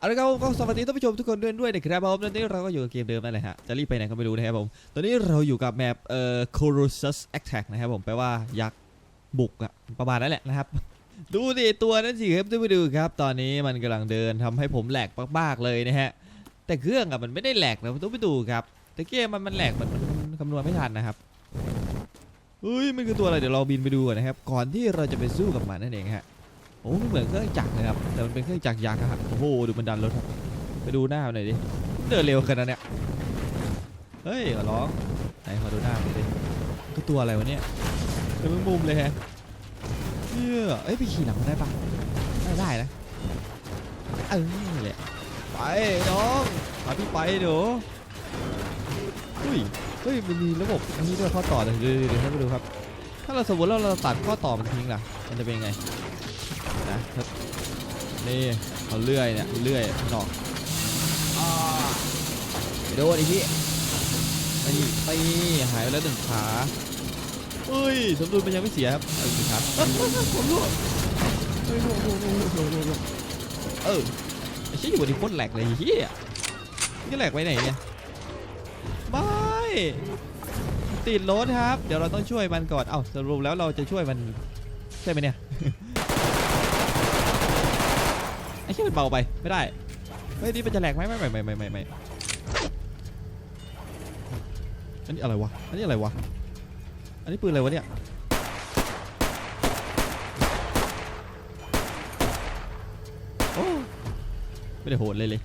เอาละครับผมก็สวัสดีท่านผู้ชมทุกคนด้วยด้วยนะครับผมตอนนี้เราก็อยู่กับเกมเดิมนั่นแหละฮะจะรีบไปไหนก็ไม่รู้นะครับผมตอนนี้เราอยู่กับแมปเอ่อ Colossus Attack นะครับผมแปลว่ายักษ์บุกอะประมาณนั้นแหละนะครับ ดูดิตัวนั้นสิครับท่านผู้ดูครับ ตอนนี้มันกำลังเดินทำให้ผมแหลกมากๆเลยนะฮะแต่เครื่องอะมันไม่ได้แหลกนะต้องไปดูครับ แต่เกมมันมันแหลกมันมันมันคำนวณไม่ทันนะครับเฮ้ยมันคือตัวอะไรเดี๋ยวเราบินไปดูก่อนนะครับก่อนที่เราจะไปสู้กับมันนั่นเองฮะ โอ้เหมือนเครื่องจักรนะครับแต่มันเป็นเครื่องจักรยักษ์อะครับโอ้โหดูมันดันรถครับไปดูหน้าหน่อยดิเดินเร็วขนาดเนี้ยเฮ้ยขอร้องไหนขอดูหน้าหน่อยดิก็ตัวอะไรวะเนี่ยเดินมุมเลยแฮะเนี่ยเอ้ยไปขี่หลังได้ปะได้ได้นะเออนี่แหละไปน้องพาพี่ไปเดี๋ยวเฮ้ยเฮ้ยมันมีระบบอันนี้ด้วยข้อต่อเดี๋ยวเดี๋ยวเดี๋ยวให้มาดูครับ ถ้าเราสมมติเราเราตัดข้อต่อมันทิ้งล่ะ มันจะเป็นยังไง นะนี่เอาเลื่อยเนี่ยเลื่อยนอกอ่าไปโดนอีกทีนี่ตีหายไปแล้วหนึ่งขาเฮ้ยสมดุลมันยังไม่เสียครับเออครับผมร่วงเฮ้ยร่วงร่วงร่วงร่วงร่วงร่วงเออไอ้ชี้อยู่บนนี้โคตรแหลกเลยเฮียนี่แหลกไปไหนเนี่ยไม่ติดรถครับ เดี๋ยวเราต้องช่วยมันก่อนเอ้าสรุปแล้วเราจะช่วยมันใช่ไหมเนี่ยี่มันเบาไปไม่ได้เฮ้ยนี่มันจะแหลกไหมไม่ไม่ไม่ไม่ไม่ไม่อันนี้อะไรวะอันนี้อะไรวะอันนี้ปืนอะไรวะเนี่ยโอ้ไม่ได้โหดเลยเลย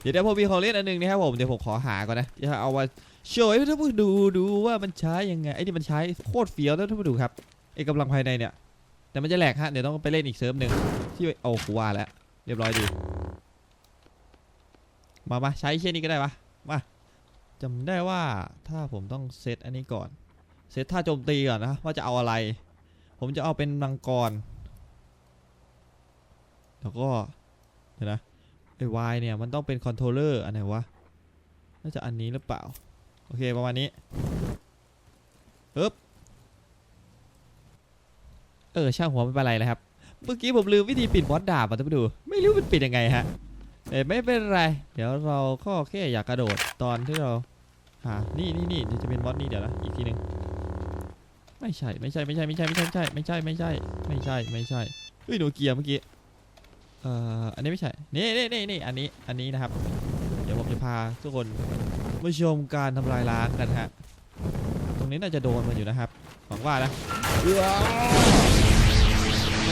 เดี๋ยวเดี๋ยวผมมีของเล่นอันหนึงนะครับผมเดี๋ยวผมขอหาก่อนนะจะเอามาโชว์ให้ท่านผู้ดูดูว่ามันใช้ยังไงไอ้นี่มันใช้โคตรเฟี้ยวแล้วท่านผู้ดูครับไอ้กำลังภายในเนี่ยแต่มันจะแหลกฮะเดี๋ยวต้องไปเล่นอีกเซิร์ฟหนึ่งที่โอ้กูว่าแล้ว เรียบร้อยดี มามาใช้เช่นนี้ก็ได้ปะมาจำได้ว่าถ้าผมต้องเซตอันนี้ก่อน เซตท่าโจมตีก่อนนะว่าจะเอาอะไร ผมจะเอาเป็นมังกร แล้วก็เดี๋ยวนะไอ้วายเนี่ยมันต้องเป็นคอนโทรลเลอร์อันไหนวะ น่าจะอันนี้หรือเปล่า โอเคประมาณนี้ปึ๊บเออช่างหัวไม่เป็นไรนะครับ เมื่อกี้ผมลืมวิธีปิดบอสดาบมาท่านผู้ดู ไม่รู้มันปิดยังไงฮะแต่ไม่เป็นไร เดี๋ยวเราก็แค่อยากกระโดดตอนที่เราหานี่นี่นี่จะเป็นบอสนี่เดี๋ยวนะอีกทีหนึ่งไม่ใช่ไม่ใช่ไม่ใช่ไม่ใช่ไม่ใช่ไม่ใช่ไม่ใช่ไม่ใช่ไม่ใช่เฮ้ยโนเกียเมื่อกี้เอ่ออันนี้ไม่ใช่นี่นี่นี่นี่อันนี้อันนี้นะครับ เดี๋ยวผมจะพาทุกคนมาชมการทำลายล้างกันฮะตรงนี้น่าจะโดนมันอยู่นะครับหวังว่านะ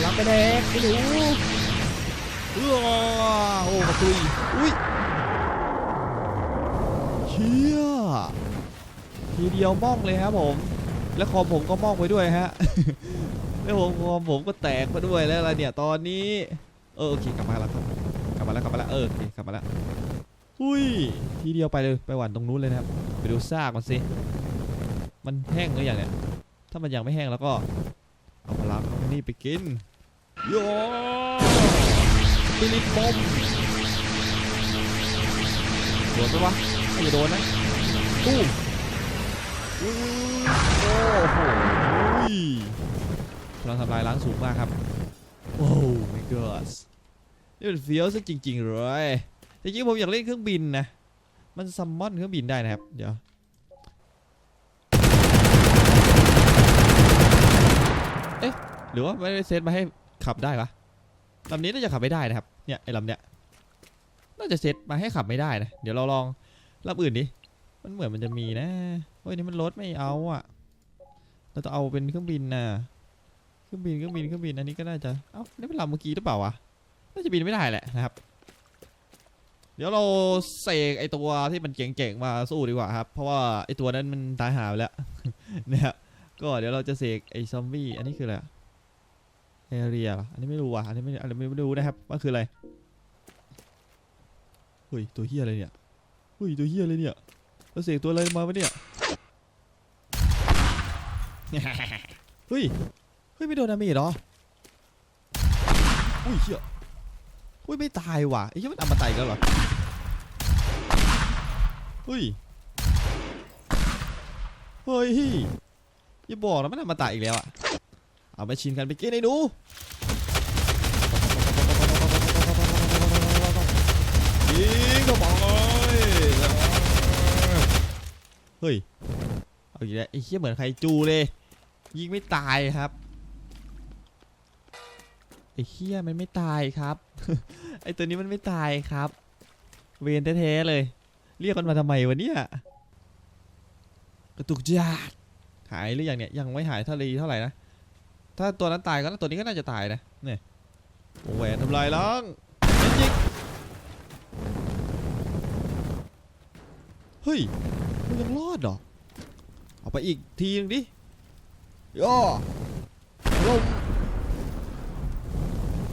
รับไปแดกไอ้หนูเออโอ้กระตุยอุ้ยเชี่ยทีเดียวม่องเลยครับผม แล้วคอมผมก็ม่องไปด้วยฮะแล้วผมคอมผมก็แตกไปด้วยแล้วอะไรเนี่ยตอนนี้เออโอเคกลับมาแล้วครับกลับมาแล้วกลับมาแล้วเออโอเคกลับมาแล้วอุ้ยทีเดียวไปเลยไปหวันตรงนู้นเลยนะครับไปดูซากมันสิมันแห้งหรือยังเนี่ยถ้ามันยังไม่แห้งแล้วก็เอาพลังนี่ไปกิน โยปิลิปบอมโดนปะวะไม่จะโดนนะตู้มอุ้ยโอ้โหพลังทำลายล้างสูงมากครับ โอ้ my god นี่มันเฟี้ยวซะจริงๆเลยจริงๆผมอยากเล่นเครื่องบินนะ มันซัมมอนเครื่องบินได้นะครับ เดี๋ยวเอ๊ะหรือว่าไม่ได้เซตมาให้ ขับได้ปะลำนี้น่าจะขับไม่ได้นะครับ เนี่ยไอ้ลำเนี้ย น่าจะเซตมาให้ขับไม่ได้นะ เดี๋ยวเราลองลำอื่นดิ มันเหมือนมันจะมีนะเฮ้ยนี่มันรถไม่เอาอะ เราจะเอาเป็นเครื่องบินนะเครื่องบินเครื่องบินเครื่องบินอันนี้ก็น่าจะ เอ้า นี่เป็นลำเมื่อกี้หรือเปล่าวะ น่าจะบินไม่ได้แหละนะครับ เดี๋ยวเราเสกไอตัวที่มันเจ๋งๆมาสู้ดีกว่าครับ เพราะว่าไอตัวนั้นมันตายหาไปแล้วนะครับ ก็เดี๋ยวเราจะเสกไอซอมบี้ อันนี้คืออะไร อะเอเรียเหรออันนี้ไม่รู้ว่ะ อันนี้ไม่อันนี้ไม่รู้นะครับ ว่าคืออะไรเฮ้ยตัวเฮียอะไรเนี่ยเฮ้ยตัวเฮียอะไรเนี่ยแล้วเสกตัวอะไรมาวะเนี่ย เฮ้ย เฮ้ยไม่โดนดาเมจหรอ อุ้ยเฮียอุ้ยไม่ตายว่ะไอ้เหี้ยมันอมตะอีกแล้วเหรอ เฮ้ย เฮ้ยอย่าบอกนะมันอมตะอีกแล้วอะ เอาแมชชีนกันไปกินไอ้หนูยิงเข้าไปเฮ้ย เอาอีกแล้วไอ้เหี้ยเหมือนใครจูเลย ยิงไม่ตายครับไอ้เหี้ยมันไม่ตายครับ ไอ้ตัวนี้มันไม่ตายครับ เวนแท้ๆเลย เรียกมันมาทำไมวะเนี่ยกระตุกจัดหายหรือยังเนี่ยยังไม่หายเท่าไรเท่าไหร่นะ ถ้าตัวนั้นตายก็ตัวนี้ก็น่าจะตายนะเนี่ยโอ้แหวนทำลายล้างยิงเฮ้ยมันยังรอดเหรอเอาไปอีกทีนึงดิย่อลม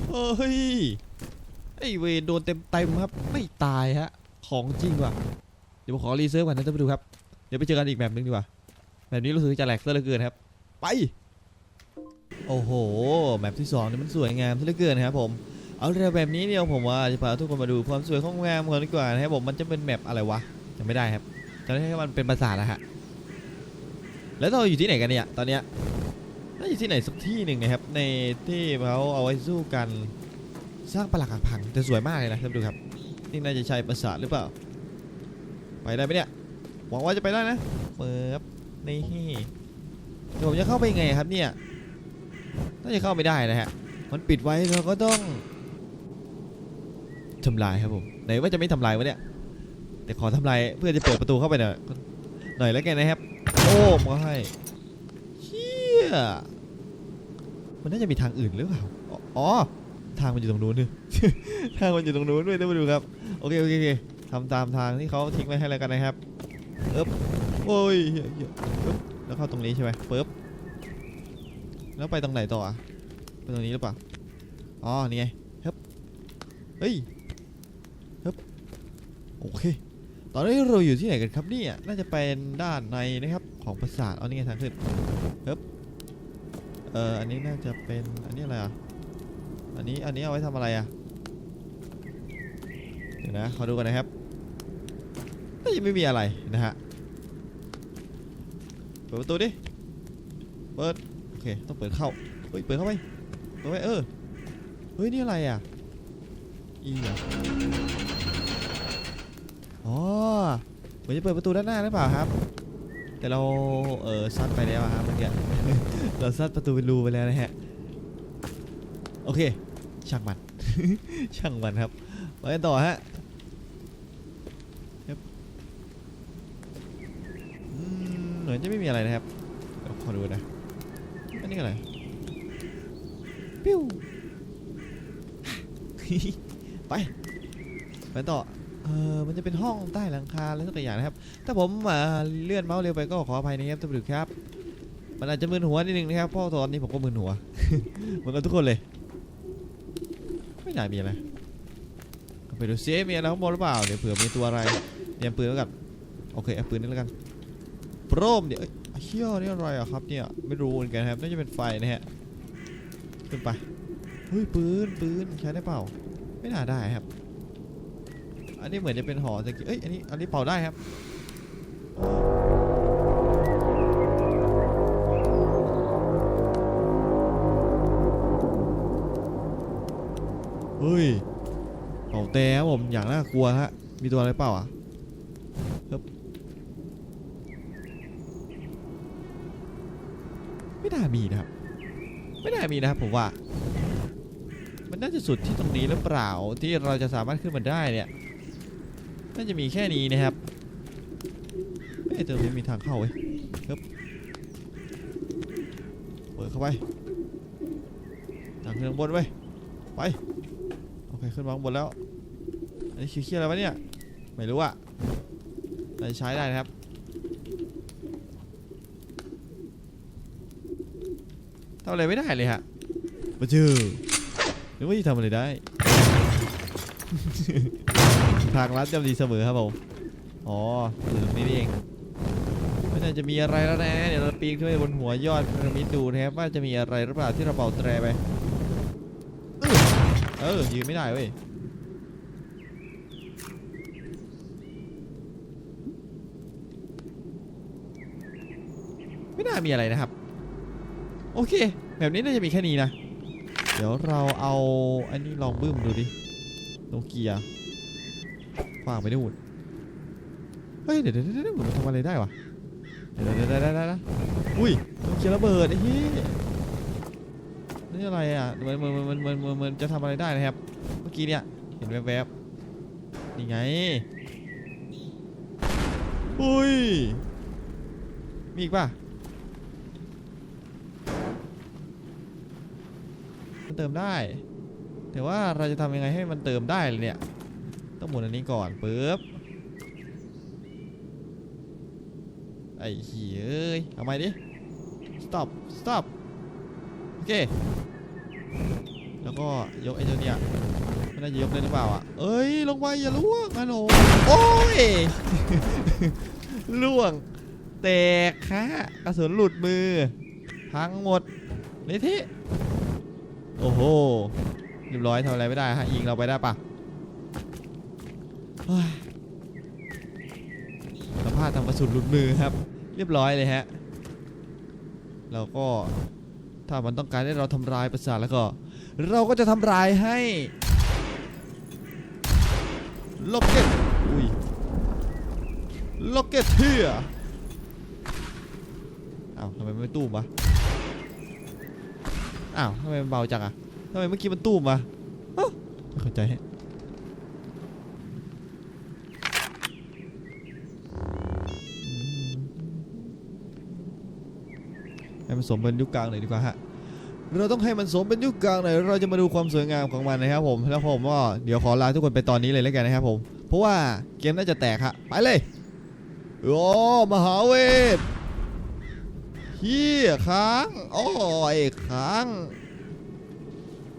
เฮ้ยไอเวนโดนเต็มเต็มๆครับ ไม่ตายฮะ ของจริงว่ะ เดี๋ยวผมขอรีเซิร์ฟก่อนนะท่านผู้ดูครับ เดี๋ยวไปเจอกันอีกแบบนึงดีกว่า แบบนี้รู้สึกจะแหลกซะเหลือเกินครับ ไป โอ้โห แมปที่สองนี่มันสวยงามซะเหลือเกินนะครับผม เอาเรือแบบนี้เนี่ยผมว่าจะพาทุกคนมาดูความสวยของงามกันดีกว่านะครับผมมันจะเป็นแมปอะไรวะจำไม่ได้ครับจำได้แค่มันเป็นปราสาทนะฮะแล้วเราอยู่ที่ไหนกันเนี่ยตอนเนี้ยน่าอยู่ที่ไหนสักที่หนึ่งนะครับในที่เขาเอาไว้สู้กันสร้างปลักหักพังแต่สวยมากเลยนะท่านดูครับนี่น่าจะใช่ปราสาทหรือเปล่า ไปได้ไหมเนี่ยหวังว่าจะไปได้นะเปิบนี่เดี๋ยวผมจะเข้าไปยังไงครับเนี่ย น่าจะเข้าไม่ได้นะฮะ มันปิดไว้เราก็ต้องทำลายครับผม ไหนว่าจะไม่ทำลายวะเนี่ย แต่ขอทำลายเพื่อจะเปิดประตูเข้าไปหน่อยหน่อยแล้วกันนะครับ โอ้มาให้เชี่ยมันน่าจะมีทางอื่นหรือเปล่า อ๋อ ทางมันอยู่ตรงนู้นนี่ทางมันอยู่ตรงนู้นด้วยท่านผู้ดูครับ โอเคโอเคโอเคทำตามทางที่เขาทิ้งไว้ให้แล้วกันนะครับเอ๊บโอ้ยแล้วเข้าตรงนี้ใช่ไหมเปึ๊บ แล้วไปตรงไหนต่ออะไปตรงนี้หรือเปล่า อ๋อ นี่ไงฮึบเฮ้ยฮึบโอเค ตอนนี้เราอยู่ที่ไหนกันครับเนี่ย น่าจะเป็นด้านในนะครับของปราสาทเอานี่ไงทางขึ้นฮึบเอออันนี้น่าจะเป็น อันนี้อะไรอะ อันนี้ อันนี้เอาไว้ทำอะไรอะ เดี๋ยวนะ ขอดูกันนะครับน่าจะไม่มีอะไรนะฮะ เปิดประตูดิ เปิด อเคต้องเปิดเข้าเฮ้ยเปิดเข้าไปเปิดไปเออเฮ้ยนี่อะไรอะอีเหรออ๋อเหมือนจะเปิดประตูด้านหน้าหรือเปล่าครับ แต่เราเออซัดไปแล้วครับเมื่อกี้เราซัดประตูเป็นรูไปแล้วนะฮะโอเคช่างมันช่างมันครับไปกันต่อฮะเหมือนจะไม่มีอะไรนะครับเดี๋ยวขอดูนะ นนี้อะไรปิ้วไปไปต่อเออมันจะเป็นห้องใต้หลังคาอะไรสักอย่างนะครับ ถ้าผมอ่าเลื่อนเมาส์เร็วไปก็ขออภัยนะครับท่านผู้ชมครับ มันอาจจะมึนหัวนิดนึงนะครับเพราะตอนนี้ผมก็มึนหัวเหมือนกันทุกคนเลย ไม่น่ามีอะไรเอาไปดูซิมีอะไรข้างบนหรือเปล่าเดี๋ยวเผื่อมีตัวอะไรเตรียมปืนแล้วกันโอเคเอาปืนนี่แล้วกันโปรมเดี๋ยว เอ้ยเฮียนี่อะไรอะครับเนี่ยไม่รู้เหมือนกันครับน่าจะเป็นไฟนะฮะขึ้นไปเฮ้ยปืนปืนใช้ได้เปล่า ไม่น่าได้ครับ อันนี้เหมือนจะเป็นหอตะกี้เอ้ยอันนี้อันนี้เป่าได้ครับเฮ้ยเป่าแต่ผมอย่างน่ากลัวฮะมีตัวอะไรเปล่าอะฮึบ ไม่น่ามีนะครับ ไม่น่ามีนะครับผมว่า มันน่าจะสุดที่ตรงนี้หรือเปล่าที่เราจะสามารถขึ้นมาได้เนี่ย น่าจะมีแค่นี้นะครับเอ้ยตรงนี้มีทางเข้าเว้ยฮึบเปิดเข้าไปทางขึ้นข้างบนเว้ยไปโอเคขึ้นมาข้างบนแล้ว อันนี้คือเคียอะไรวะเนี่ย ไม่รู้อะแต่ใช้ได้นะครับ ทำอะไรไม่ได้เลยฮะมาเจอหรือว่าจะทำอะไรได้ ทางลัดย่อมดีเสมอครับผม อ๋ออยู่ตรงนี้นี่เอง ไม่น่าจะมีอะไรแล้วนะ เดี๋ยวเราปีนขึ้นไปบนหัวยอดพีระมิดดูนะครับว่าจะมีอะไรหรือเปล่าที่เราเป่าแตรไป เออยืนไม่ได้เว้ยไม่น่ามีอะไรนะครับ โอเค แบบนี้น่าจะมีแค่นี้นะ เดี๋ยวเราเอาอันนี้ลองบึ้มดูดิโนเกียฟางไปนู่นเฮ้ยเดี๋ยวเดี๋ยวเดี๋ยวมันทำอะไรได้วะเดี๋ยวเดี๋ยวเดี๋ยวเดี๋ยวอุ้ยต้องเคลียระเบิดไอ้เหี้ยนี่อะไรอะมือนเหมือนเหมือนเหมือนเหมือนเหมือนจะทำอะไรได้นะครับ เมื่อกี้เนี่ยเห็นแวบๆนี่ไงอุ้ยมีอีกป่ะมัน เติมได้ แต่ว่าเราจะทำยังไงให้มันเติมได้เลยเนี่ย ต้องหมุนอันนี้ก่อนปึ๊บไอ้เหี้ยเอ้ยเอาใหม่ดิ stop stop โอเค แล้วก็ยกไอ้เจ้าเนี่ยไม่น่าจะยกได้หรือเปล่าอะ เอ้ย ลงไปอย่าล่วงนะโหนโอ้ย ล่วง แตกฮะกระสุนหลุดมือ พังหมดเละเทะ โอ้โหเรียบร้อยทำอะไรไม่ได้ฮะยิงเราไปได้ปะเฮ้ยสภาพทำกระสุนหลุดมือครับ เรียบร้อยเลยฮะเราก็ถ้ามันต้องการให้เราทำลายประสาทแล้วก็ เราก็จะทำลายให้ล็อกเก็ตอุ้ยล็อกเก็ตเทียอ้าวทำไมไม่ตู้มวะ อ้าวทำไมมันเบาจังอะทำไมเมื่อกี้มันตู้มวะอ้าวไม่เข้าใจให้มันสมเป็นยุคกลางหน่อยดีกว่าฮะ เราต้องให้มันสมเป็นยุคกลางหน่อย เราจะมาดูความสวยงามของมันนะครับผม แล้วผมก็เดี๋ยวขอลาทุกคนไปตอนนี้เลยแล้วกันนะครับผม เพราะว่าเกมน่าจะแตกฮะ ไปเลย โอ้ มหาเวท เฮียค้างโอ้ยค้าง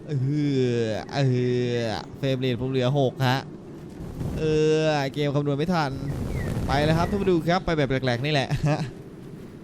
เออเออเฟรมเรทผมเหลือหกฮะเออเกมคำนวณไม่ทันไปแล้วครับทุกคนดูครับไปแบบแปลกๆนี่แหละ